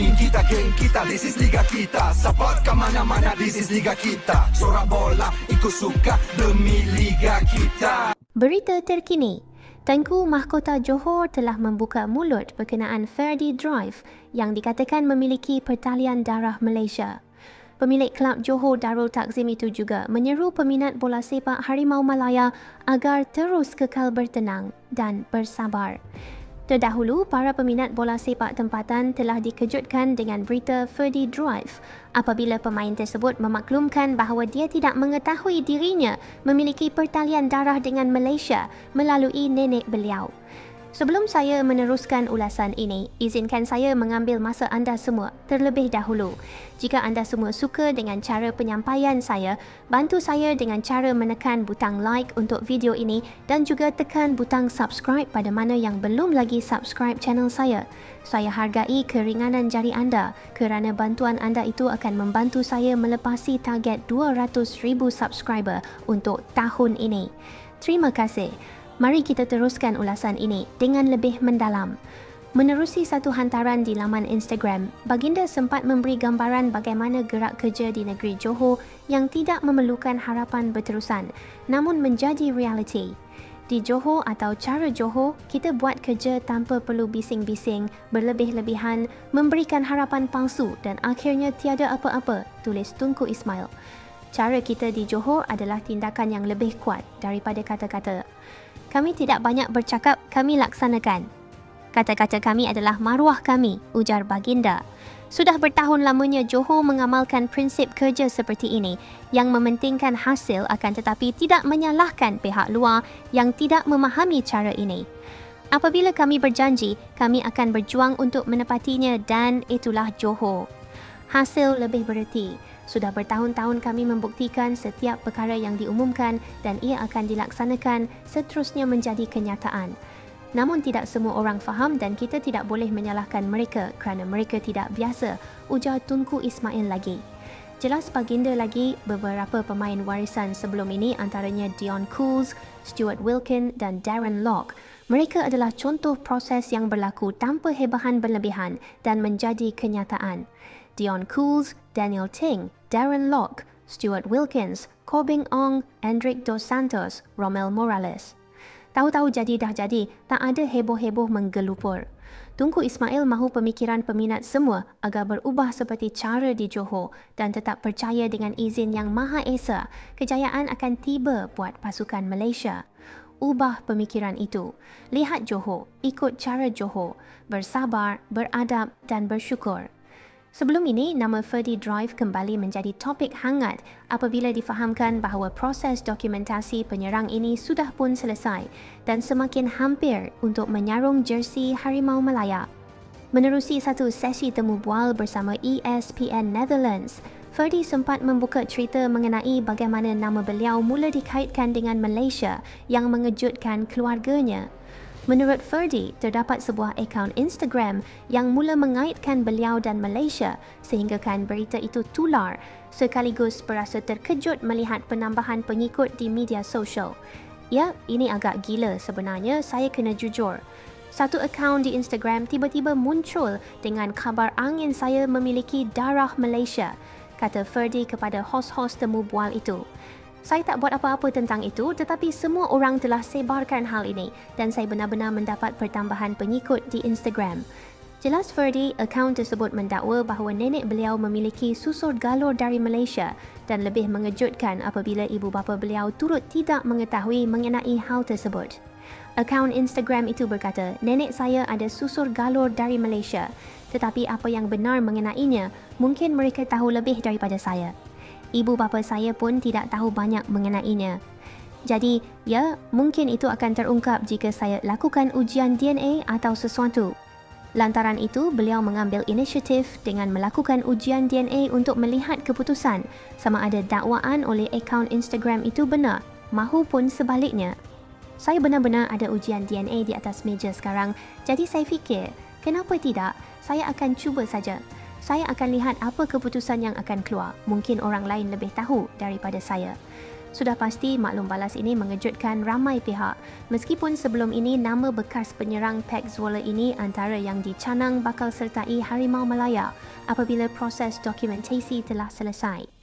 team kita, geng kita This is Liga kita Support ke mana-mana This is Liga kita Sorak bola ikut suka demi Liga kita Berita terkini. Tengku Mahkota Johor telah membuka mulut berkenaan Ferdi Drive yang dikatakan memiliki pertalian darah Malaysia. Pemilik klub Johor Darul Takzim itu juga menyeru peminat bola sepak Harimau Malaya agar terus kekal bertenang dan bersabar. Terdahulu, para peminat bola sepak tempatan telah dikejutkan dengan berita Ferdi Drive apabila pemain tersebut memaklumkan bahawa dia tidak mengetahui dirinya memiliki pertalian darah dengan Malaysia melalui nenek beliau. Sebelum saya meneruskan ulasan ini, izinkan saya mengambil masa anda semua terlebih dahulu. Jika anda semua suka dengan cara penyampaian saya, bantu saya dengan cara menekan butang like untuk video ini dan juga tekan butang subscribe pada mana yang belum lagi subscribe channel saya. Saya hargai keringanan jari anda kerana bantuan anda itu akan membantu saya melepasi target 200,000 subscriber untuk tahun ini. Terima kasih. Mari kita teruskan ulasan ini dengan lebih mendalam. Menerusi satu hantaran di laman Instagram, Baginda sempat memberi gambaran bagaimana gerak kerja di negeri Johor yang tidak memerlukan harapan berterusan, namun menjadi realiti. Di Johor atau cara Johor, kita buat kerja tanpa perlu bising-bising, berlebih-lebihan, memberikan harapan palsu dan akhirnya tiada apa-apa, tulis Tunku Ismail. Cara kita di Johor adalah tindakan yang lebih kuat daripada kata-kata. Kami tidak banyak bercakap, kami laksanakan. Kata-kata kami adalah maruah kami, ujar Baginda. Sudah bertahun lamanya Johor mengamalkan prinsip kerja seperti ini yang mementingkan hasil akan tetapi tidak menyalahkan pihak luar yang tidak memahami cara ini. Apabila kami berjanji, kami akan berjuang untuk menepatinya dan itulah Johor. Hasil lebih bererti. Sudah bertahun-tahun kami membuktikan setiap perkara yang diumumkan dan ia akan dilaksanakan seterusnya menjadi kenyataan. Namun tidak semua orang faham dan kita tidak boleh menyalahkan mereka kerana mereka tidak biasa, ujar Tunku Ismail lagi. Jelas baginda lagi beberapa pemain warisan sebelum ini antaranya Dion Cools, Stuart Wilkin dan Darren Locke. Mereka adalah contoh proses yang berlaku tanpa hebahan berlebihan dan menjadi kenyataan. Dion Cools, Daniel Ting, Darren Locke, Stuart Wilkins, Corbin Ong, Hendrik Dos Santos, Romel Morales. Tahu-tahu jadi dah jadi, tak ada heboh-heboh menggelupur. Tunku Ismail mahu pemikiran peminat semua agar berubah seperti cara di Johor dan tetap percaya dengan izin yang Maha Esa, kejayaan akan tiba buat pasukan Malaysia. Ubah pemikiran itu. Lihat Johor, ikut cara Johor, bersabar, beradab dan bersyukur. Sebelum ini, nama Ferdi Drive kembali menjadi topik hangat apabila difahamkan bahawa proses dokumentasi penyerang ini sudah pun selesai dan semakin hampir untuk menyarung jersey Harimau Malaya. Menerusi satu sesi temu bual bersama ESPN Netherlands, Ferdi sempat membuka cerita mengenai bagaimana nama beliau mula dikaitkan dengan Malaysia yang mengejutkan keluarganya Menurut Ferdi, terdapat sebuah akaun Instagram yang mula mengaitkan beliau dan Malaysia sehinggakan berita itu tular sekaligus berasa terkejut melihat penambahan pengikut di media sosial. Ya, ini agak gila sebenarnya, saya kena jujur. Satu akaun di Instagram tiba-tiba muncul dengan kabar angin saya memiliki darah Malaysia, kata Ferdi kepada hos-hos temu bual itu. Saya tak buat apa-apa tentang itu tetapi semua orang telah sebarkan hal ini dan saya benar-benar mendapat pertambahan pengikut di Instagram. Jelas Ferdi, akaun tersebut mendakwa bahawa nenek beliau memiliki susur galur dari Malaysia dan lebih mengejutkan apabila ibu bapa beliau turut tidak mengetahui mengenai hal tersebut. Akaun Instagram itu berkata, nenek saya ada susur galur dari Malaysia tetapi apa yang benar mengenainya mungkin mereka tahu lebih daripada saya ibu bapa saya pun tidak tahu banyak mengenainya. Jadi, ya, mungkin itu akan terungkap jika saya lakukan ujian DNA atau sesuatu. Lantaran itu, beliau mengambil inisiatif dengan melakukan ujian DNA untuk melihat keputusan sama ada dakwaan oleh akaun Instagram itu benar mahupun sebaliknya. Saya benar-benar ada ujian DNA di atas meja sekarang, jadi saya fikir, kenapa tidak? Saya akan cuba saja saya akan lihat apa keputusan yang akan keluar. Mungkin orang lain lebih tahu daripada saya. Sudah pasti maklum balas ini mengejutkan ramai pihak. Meskipun sebelum ini nama bekas penyerang Pek Zwolle ini antara yang dicanang bakal sertai Harimau Malaya apabila proses dokumentasi telah selesai.